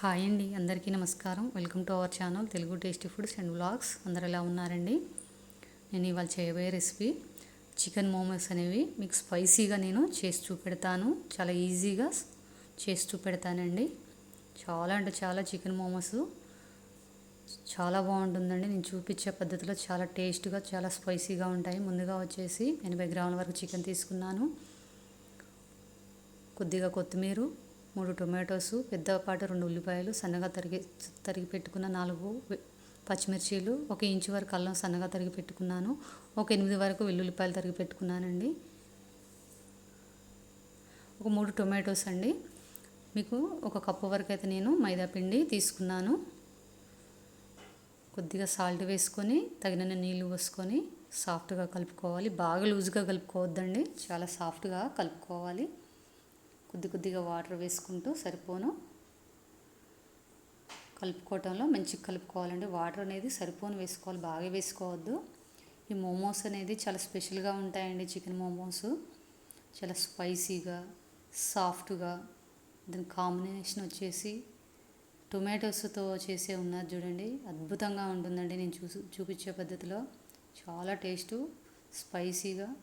Hi అండి అందరికీ నమస్కారం. Welcome to our channel Telugu tasty foods and vlogs. అందరు ఎలా ఉన్నారండి? నేను ఇవాళ చేయబోయే రెసిపీ చికెన్ మోమోస్ అనేవి. మీకు స్పైసీగా నేను చేసి చూపెడతాను. చాలా ఈజీగా చేసి చూపెడతానండి. చాలా అంటే చాలా చికెన్ మోమోస్. చాలా బాగుంటుందండి. నేను చూపించే పద్ధతిలో చాలా టేస్ట్గా చాలా స్పైసీగా ఉంటాయి. ముందుగా వచ్చేసి ఎనభై గ్రాముల వరకు చికెన్ తీసుకున్నాను. కొద్దిగా కొత్తిమీర మూడు టొమాటోస్ పెద్దపాటు రెండు ఉల్లిపాయలు సన్నగా తరిగి తరిగి పెట్టుకున్న నాలుగు పచ్చిమిర్చీలు ఒక ఇంచు వరకు అల్లం సన్నగా తరిగి పెట్టుకున్నాను. ఒక ఎనిమిది వరకు వెల్లుల్లిపాయలు తరిగి పెట్టుకున్నానండి. ఒక మూడు టొమాటోస్ అండి. మీకు ఒక కప్పు వరకు అయితే నేను మైదా పిండి తీసుకున్నాను. కొద్దిగా సాల్ట్ వేసుకొని తగినన్ని నీళ్ళు పోసుకొని సాఫ్ట్గా కలుపుకోవాలి. బాగా లూజ్గా కలుపుకోవద్దండి. చాలా సాఫ్ట్గా కలుపుకోవాలి. కొద్ది కొద్దిగా వాటర్ వేసుకుంటూ సరిపోను. కలుపుకోవటంలో మంచిగా కలుపుకోవాలండి. వాటర్ అనేది సరిపోను వేసుకోవాలి బాగా వేసుకోవద్దు. ఈ మోమోస్ అనేది చాలా స్పెషల్గా ఉంటాయండి చికెన్ మోమోస్. చాలా స్పైసీగా సాఫ్ట్గా దాని కాంబినేషన్ వచ్చేసి టొమాటోస్తో చేసే ఉన్నది చూడండి. అద్భుతంగా ఉంటుందండి నేను చూసి చూపించే పద్ధతిలో. చాలా టేస్ట్ స్పైసీగా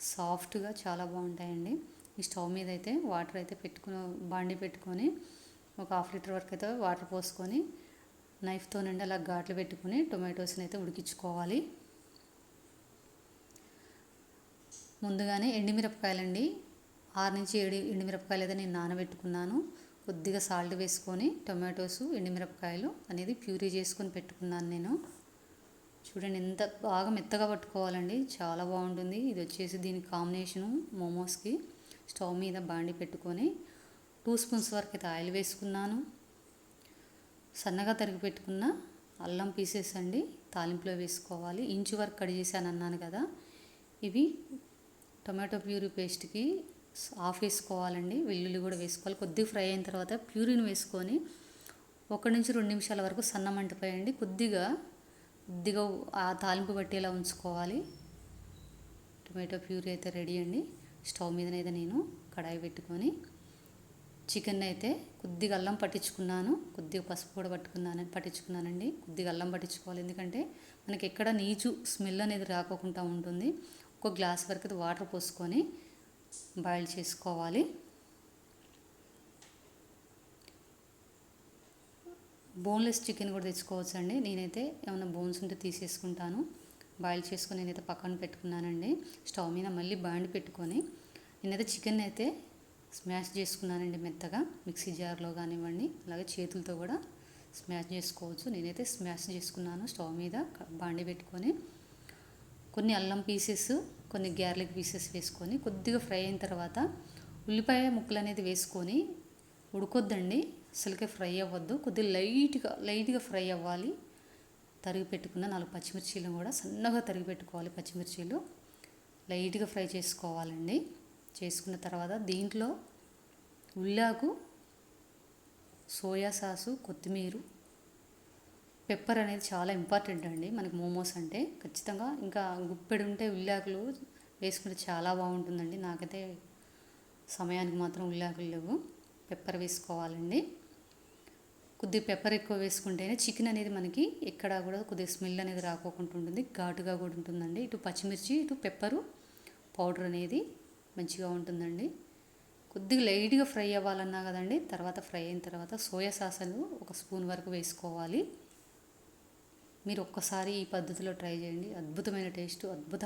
సాఫ్ట్గా చాలా బాగుంటాయండి. ఈ స్టవ్ మీద అయితే వాటర్ అయితే పెట్టుకుని బాండి పెట్టుకొని ఒక హాఫ్ లీటర్ వరకు అయితే వాటర్ పోసుకొని నైఫ్తో నుండి అలా ఘాట్లు పెట్టుకొని టొమాటోస్ని అయితే ఉడికించుకోవాలి. ముందుగానే ఎండిమిరపకాయలండి. ఆరు నుంచి ఏడు ఎండిమిరపకాయలు అయితే నేను నానబెట్టుకున్నాను. కొద్దిగా సాల్ట్ వేసుకొని టొమాటోస్ ఎండిమిరపకాయలు అనేది ప్యూరీ చేసుకొని పెట్టుకున్నాను నేను. చూడండి ఎంత బాగా మెత్తగా పట్టుకోవాలండి. చాలా బాగుంటుంది. ఇది వచ్చేసి దీని కాంబినేషను మోమోస్కి. స్టవ్ మీద బాండి పెట్టుకొని టూ స్పూన్స్ వరకు అయితే ఆయిల్ వేసుకున్నాను. సన్నగా తరిగి పెట్టుకున్న అల్లం పీసెస్ అండి తాలింపులో వేసుకోవాలి. ఇంచు వరకు కట్ చేశాను అన్నాను కదా. ఇవి టొమాటో ప్యూరీ పేస్ట్కి ఆఫ్ వేసుకోవాలండి. వెల్లుల్లి కూడా వేసుకోవాలి. కొద్దిగా ఫ్రై అయిన తర్వాత ప్యూరీని వేసుకొని ఒకటి నుంచి రెండు నిమిషాల వరకు సన్న మంటపై అండి కొద్దిగా కొద్దిగా ఆ తాలింపు పట్టేలా ఉంచుకోవాలి. టొమాటో ప్యూరీ అయితే రెడీ అండి. స్టవ్ మీదనైతే నేను కడాయి పెట్టుకొని చికెన్ అయితే కొద్దిగా అల్లం పట్టించుకున్నాను. కొద్దిగా పసుపు కూడా పట్టుకున్నాను పట్టించుకున్నానండి. కొద్దిగా అల్లం పట్టించుకోవాలి. ఎందుకంటే మనకి ఎక్కడ నీచు స్మెల్ అనేది రాకోకుండా ఉంటుంది. ఒక గ్లాస్ వరకు అయితే వాటర్ పోసుకొని బాయిల్ చేసుకోవాలి. బోన్లెస్ చికెన్ కూడా తెచ్చుకోవచ్చు అండి నేనైతే ఏమైనా బోన్స్ ఉంటే తీసేసుకుంటాను. బాయిల్ చేసుకుని నేనైతే పక్కన పెట్టుకున్నానండి. స్టవ్ మీద మళ్ళీ బాండి పెట్టుకొని నేనైతే చికెన్ అయితే స్మాష్ చేసుకున్నానండి మెత్తగా. మిక్సీ జార్లో కానివ్వండి అలాగే చేతులతో కూడా స్మాష్ చేసుకోవచ్చు. నేనైతే స్మాష్ చేసుకున్నాను స్టవ్ మీద బాండి పెట్టుకొని. కొన్ని అల్లం పీసెస్ కొన్ని గ్యార్లిక్ పీసెస్ వేసుకొని కొద్దిగా ఫ్రై అయిన తర్వాత ఉల్లిపాయ ముక్కలు అనేది వేసుకొని ఉడకొద్దండి. అసలుకే ఫ్రై అవ్వద్దు. కొద్దిగా లైట్గా లైట్గా ఫ్రై అవ్వాలి. తరిగి పెట్టుకున్న నాలుగు పచ్చిమిర్చీలు కూడా సన్నగా తరిగి పెట్టుకోవాలి పచ్చిమిర్చీలు లైట్గా ఫ్రై చేసుకోవాలండి. చేసుకున్న తర్వాత దీంట్లో ఉల్లాకు సోయా సాసు కొత్తిమీర పెప్పర్ అనేది చాలా ఇంపార్టెంట్ అండి మనకి మోమోస్ అంటే. ఖచ్చితంగా ఇంకా గుప్పెడు ఉంటే ఉల్లాకులు వేసుకుంటే చాలా బాగుంటుందండి. నాకైతే సమయానికి మాత్రం ఉల్లాకులు లేవు. పెప్పర్ వేసుకోవాలండి. కొద్దిగా పెప్పర్ ఎక్కువ వేసుకుంటేనే చికెన్ అనేది మనకి ఎక్కడ కూడా కొద్దిగా స్మెల్ అనేది రాకోకుండా ఉంటుంది ఘాటుగా కూడా ఉంటుందండి. ఇటు పచ్చిమిర్చి ఇటు పెప్పరు పౌడర్ అనేది మంచిగా ఉంటుందండి. కొద్దిగా లైట్గా ఫ్రై అవ్వాలన్నా కదండి తర్వాత ఫ్రై అయిన తర్వాత సోయా సాస్ అనేది ఒక స్పూన్ వరకు వేసుకోవాలి. మీరు ఒక్కసారి ఈ పద్ధతిలో ట్రై చేయండి. అద్భుతమైన టేస్ట్ అద్భుత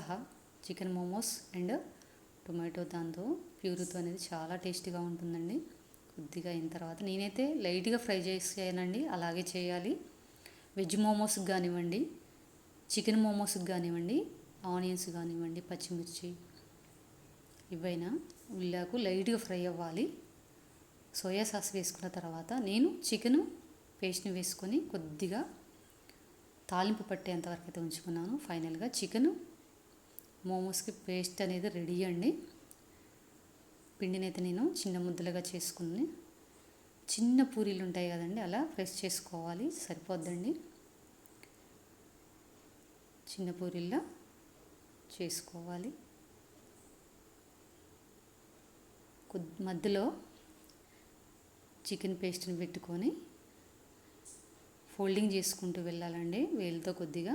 చికెన్ మోమోస్ అండ్ టొమాటో దాంతో ప్యూరితో అనేది చాలా టేస్టీగా ఉంటుందండి. కొద్దిగా అయిన తర్వాత నేనైతే లైట్గా ఫ్రై చేసానండి అలాగే చేయాలి. వెజ్ మోమోస్కి కానివ్వండి చికెన్ మోమోస్కి కానివ్వండి ఆనియన్స్ కానివ్వండి పచ్చిమిర్చి ఇవైనా ఉల్లాకు లైట్గా ఫ్రై అవ్వాలి. సోయా సాస్ వేసుకున్న తర్వాత నేను చికెన్ పేస్ట్ని వేసుకొని కొద్దిగా తాలింపు పట్టేంతవరకు అయితే ఉంచుకున్నాను. ఫైనల్గా చికెన్ మోమోస్కి పేస్ట్ అనేది రెడీ అండి. పిండిని అయితే నేను చిన్న ముద్దలుగా చేసుకుని చిన్న పూరీలు ఉంటాయి కదండి అలా ప్రెస్ చేసుకోవాలి సరిపోద్దండి. చిన్న పూరీల్లో చేసుకోవాలి. కొద్ది మధ్యలో చికెన్ పేస్ట్ని పెట్టుకొని ఫోల్డింగ్ చేసుకుంటూ వెళ్ళాలండి వేలుతో కొద్దిగా.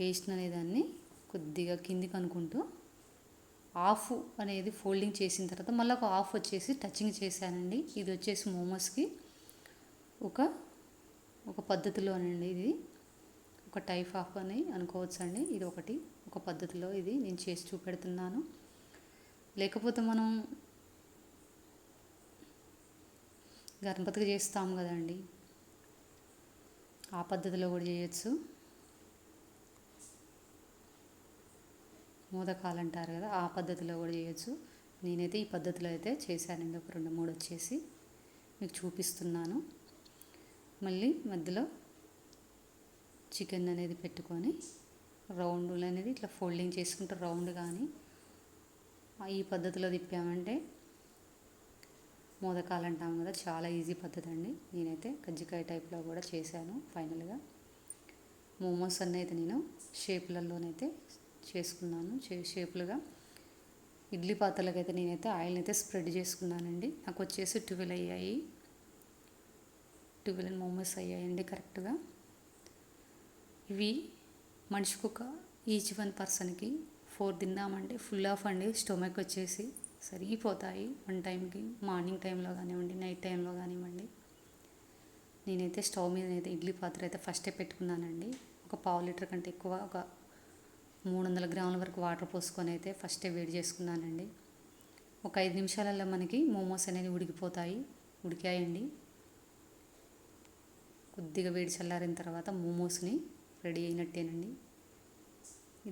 పేస్ట్ అనేదాన్ని కొద్దిగా కిందికి అనుకుంటూ ఆఫ్ అనేది ఫోల్డింగ్ చేసిన తర్వాత మళ్ళీ ఒక ఆఫ్ వచ్చేసి టచింగ్ చేశానండి. ఇది వచ్చేసి మోమోస్కి ఒక ఒక పద్ధతిలోనండి ఇది. ఒక టైప్ ఆఫ్ అని అనుకోవచ్చు అండి ఇది ఒకటి ఒక పద్ధతిలో ఇది నేను చేసి చూపెడుతున్నాను. లేకపోతే మనం గణపతికి చేస్తాం కదండి. ఆ పద్ధతిలో కూడా చేయొచ్చు. మోదకాలు అంటారు కదా ఆ పద్ధతిలో కూడా చేయొచ్చు. నేనైతే ఈ పద్ధతిలో అయితే చేశానండి ఒక రెండు మూడు వచ్చేసి మీకు చూపిస్తున్నాను. మళ్ళీ మధ్యలో చికెన్ అనేది పెట్టుకొని రౌండ్లు అనేది ఇట్లా ఫోల్డింగ్ చేసుకుంటే రౌండ్ కానీ ఈ పద్ధతిలో తిప్పామంటే మోదకాలు అంటాం కదా చాలా ఈజీ పద్ధతి అండి. నేనైతే కజ్జికాయ టైప్లో కూడా చేశాను ఫైనల్గా. మోమోస్ అన్నీ అయితే నేను షేప్లలోనైతే చేసుకున్నాను షేపులుగా. ఇడ్లీ పాత్రలకు అయితే నేనైతే ఆయిల్ని అయితే స్ప్రెడ్ చేసుకున్నానండి. నాకు వచ్చేసి ట్వెల్వ్ అయ్యాయి. ట్వెల్వ్ మోమోస్ అయ్యాయండి కరెక్ట్గా. ఇవి మనిషికి ఒక ఈచ్ వన్ పర్సన్కి ఫోర్ తిన్నామంటే ఫుల్ ఆఫ్ అండి. స్టొమక్ వచ్చేసి సరిగిపోతాయి. వన్ టైంకి మార్నింగ్ టైంలో కానివ్వండి నైట్ టైంలో కానివ్వండి. నేనైతే స్టవ్ మీద అయితే ఇడ్లీ పాత్ర అయితే ఫస్టే పెట్టుకున్నానండి. ఒక పావు లీటర్ కంటే ఎక్కువ ఒక మూడు వందల గ్రాముల వరకు వాటర్ పోసుకొని అయితే ఫస్టే వేడి చేసుకున్నానండి. ఒక ఐదు నిమిషాలలో మనకి మోమోస్ అనేది ఉడికిపోతాయి ఉడికాయండి. కొద్దిగా వేడి చల్లారిన తర్వాత మోమోస్ని రెడీ అయినట్టేనండి.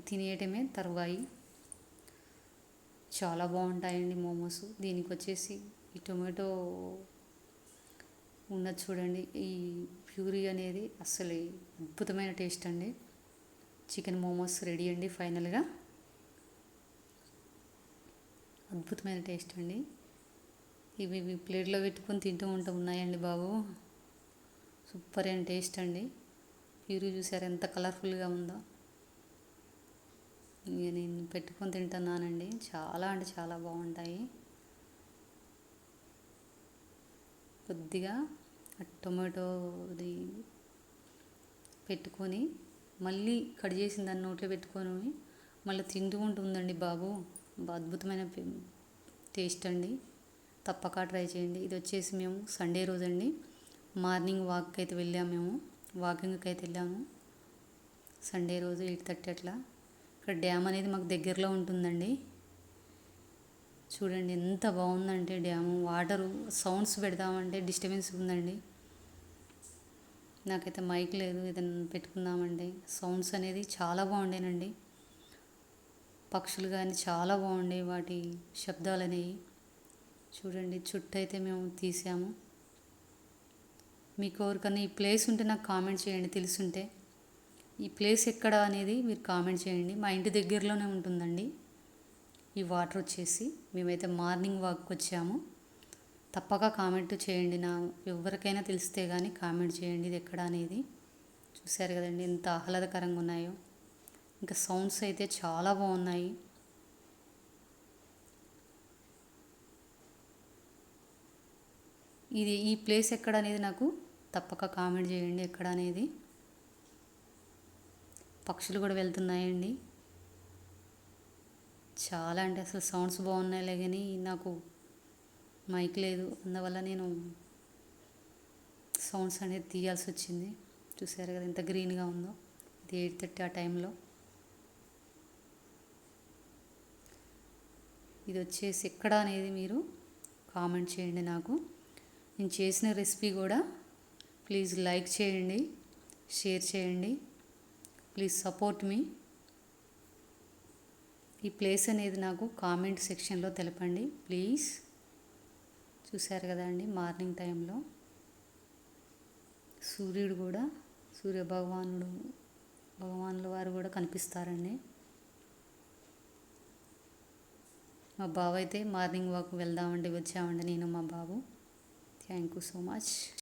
తినేయటమే తరువాయి. చాలా బాగుంటాయండి మోమోస్. దీనికి వచ్చేసి ఈ టొమాటో ఉన్నది చూడండి ఈ ప్యూరీ అనేది అసలు అద్భుతమైన టేస్ట్ అండి. చికెన్ మోమోస్ రెడీ అండి ఫైనల్గా. అద్భుతమైన టేస్ట్ అండి. ఇవి ఇవి ప్లేట్లో పెట్టుకొని తింటూ ఉంటూ ఉన్నాయండి బాబు. సూపర్ అండ్ టేస్ట్ అండి. ప్యూరీ చూసారు ఎంత కలర్ఫుల్గా ఉందో. ఇక నేను పెట్టుకొని తింటున్నానండి. చాలా అంటే చాలా బాగుంటాయి. కొద్దిగా టొమాటోది పెట్టుకొని మళ్ళీ కట్ చేసిన దాన్ని నోట్లో పెట్టుకొని మళ్ళీ తింటూ ఉంటుందండి బాబు. అద్భుతమైన టేస్ట్ అండి. తప్పక ట్రై చేయండి. ఇది వచ్చేసి మేము సండే రోజండి. మార్నింగ్ వాక్కి అయితే వెళ్ళాము మేము. వాకింగ్కి అయితే వెళ్ళాము. సండే రోజు ఎయిట్ థర్టీ అట్లా. ఇక్కడ డ్యామ్ అనేది మాకు దగ్గరలో ఉంటుందండి. చూడండి ఎంత బాగుందంటే డ్యాము. వాటరు సౌండ్స్ పెడదామంటే డిస్టర్బెన్స్ ఉందండి. నాకైతే మైక్ లేదు ఏదైనా పెట్టుకుందామండి. సౌండ్స్ అనేది చాలా బాగుండేనండి. పక్షులు కానీ చాలా బాగుండే వాటి శబ్దాలు అనేవి. చూడండి చుట్టూ అయితే మేము తీసాము. మీకు ఎవరికన్నా ఈ ప్లేస్ ఉంటే నాకు కామెంట్ చేయండి తెలుసుంటే. ఈ ప్లేస్ ఎక్కడ అనేది మీరు కామెంట్ చేయండి. మా ఇంటి దగ్గరలోనే ఉంటుందండి. ఈ వాటర్ వచ్చేసి మేమైతే మార్నింగ్ వాక్కి వచ్చాము తప్పక కామెంట్ చేయండి. నా ఎవరికైనా తెలిస్తే కానీ కామెంట్ చేయండి. ఇది ఎక్కడ అనేది చూశారు కదండి. ఎంత ఆహ్లాదకరంగా ఉన్నాయో. ఇంకా సౌండ్స్ అయితే చాలా బాగున్నాయి. ఇది ఈ ప్లేస్ ఎక్కడ అనేది నాకు తప్పక కామెంట్ చేయండి. ఎక్కడ అనేది. పక్షులు కూడా వెళ్తున్నాయండి. చాలా అంటే అసలు సౌండ్స్ బాగున్నాయిలే కానీ నాకు మైక్ లేదు. అందువల్ల నేను సౌండ్స్ అనేది తీయాల్సి వచ్చింది. చూసారు కదా ఎంత గ్రీన్గా ఉందో. ఇది ఎయిట్ థర్టీ ఆ టైంలో. ఇది వచ్చేసి ఎక్కడ అనేది మీరు కామెంట్ చేయండి నాకు. నేను చేసిన రెసిపీ కూడా ప్లీజ్ లైక్ చేయండి షేర్ చేయండి. ప్లీజ్ సపోర్ట్ మీ. ఈ ప్లేస్ అనేది నాకు కామెంట్ సెక్షన్లో తెలపండి. ప్లీజ్. చూశారు కదా అండి మార్నింగ్ టైంలో. సూర్యుడు కూడా సూర్య భగవానుడు భగవానుల వారు కూడా కనిపిస్తారండి. మా బాబు అయితే మార్నింగ్ వాక్ వెళ్దామండి వచ్చామండి నేను మా బాబు. Thank you so much